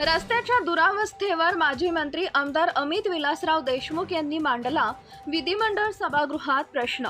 रस्त्याच्या दुरावस्थेवर माजी मंत्री आमदार अमित विलासराव देशमुख यांनी मांडला विधिमंडळ सभागृहात प्रश्न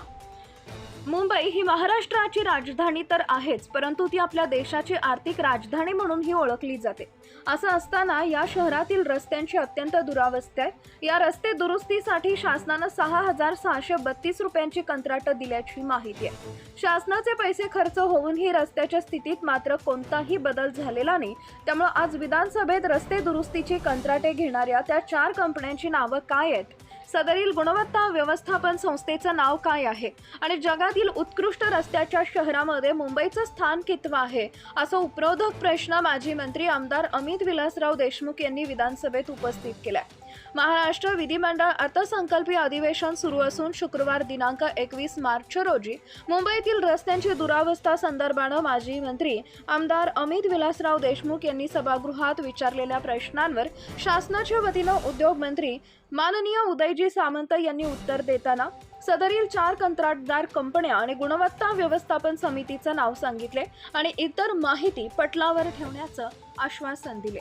मुंबई ही महाराष्ट्राची राजधानी तर आहेच परंतु ती आपल्या देशाची आर्थिक राजधानी म्हणूनही ओळखली जाते. असं असताना या शहरातील रस्त्यांची अत्यंत दुरावस्था आहे. या रस्ते दुरुस्तीसाठी शासनानं सहा हजार सहाशे बत्तीस रुपयांची कंत्राटं दिल्याची माहिती आहे. शासनाचे पैसे खर्च होऊनही रस्त्याच्या स्थितीत मात्र कोणताही बदल झालेला नाही. त्यामुळे आज विधानसभेत रस्ते दुरुस्तीची कंत्राटे घेणाऱ्या त्या चार कंपन्यांची नावं काय आहेत? सदरील गुणवत्ता व्यवस्थापन संस्थेचं नाव काय आहे? आणि जगातील उत्कृष्ट रस्त्याच्या शहरामध्ये मुंबईचं स्थान कितवं आहे? असा उपरोधक प्रश्न माजी मंत्री आमदार अमित विलासराव देशमुख यांनी विधानसभेत उपस्थित केलाय. महाराष्ट्र विधिमंडळ अर्थसंकल्पीय अधिवेशन सुरू असून शुक्रवार दिनांक एकवीस मार्च रोजी मुंबईतील रस्त्यांची दुरावस्था संदर्भानं माजी मंत्री आमदार अमित विलासराव देशमुख यांनी सभागृहात विचारलेल्या प्रश्नांवर शासनाच्या वतीनं उद्योग मंत्री माननीय उदयजी सामंत यांनी उत्तर देताना सदरील चार कंत्राटदार कंपन्या आणि गुणवत्ता व्यवस्थापन समितीचं नाव सांगितले आणि इतर माहिती पटलावर ठेवण्याचं आश्वासन दिले.